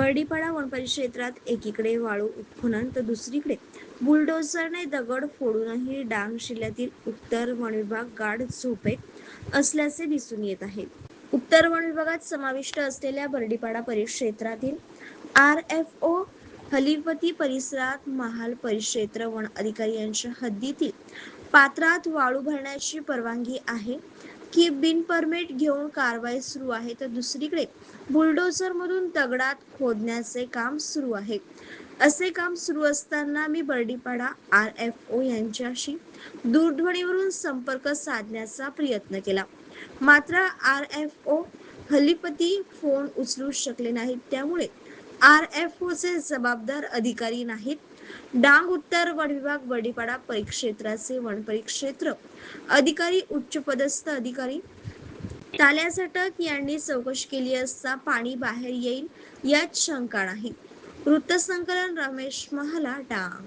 बर्डीपाडा वनपरिक्षेत्रात एकीकडे वाळू उत्खनन तर दुसरीकडे बुलडोझरने दगड फोडूनही डांग जिल्ह्यातील उत्तर वन विभाग गाढ झोपेत असल्याचे दिसून येत आहे. उत्तर वन विभागात समाविष्ट असलेल्या बर्डीपाडा परिक्षेत्रातील आर एफ ओ हलीपती परिसरात महाल परिक्षेत्र वन अधिकारी यांच्या हद्दीतील पात्रात वाळू भरण्याची परवानगी आहे. की बिन परमिट घेऊन कारवाई सुरू आहे. तर दुसरीकडे बुलडोझर मधून दगडात खोदण्याचे काम सुरू आहे. असे काम सुरू असताना मी बर्डीपाडा आर एफ ओ यांच्याशी दूरध्वनीवरून संपर्क साधण्याचा प्रयत्न केला. मात्र R F O Halipati phone उचलू शकले नाहीत. त्यामुळे आर एफ ओचे जबाबदार अधिकारी नाहीत. डांग उत्तर वन विभाग वडीपाडा परिक्षेत्राचे वन परिक्षेत्र अधिकारी उच्चपदस्थ अधिकारी. ताल्या झटक यांनी चौकशी केली असता पाणी बाहेर येईल यात शंका नाही. वृत्तसंकलन रमेश महाला डांग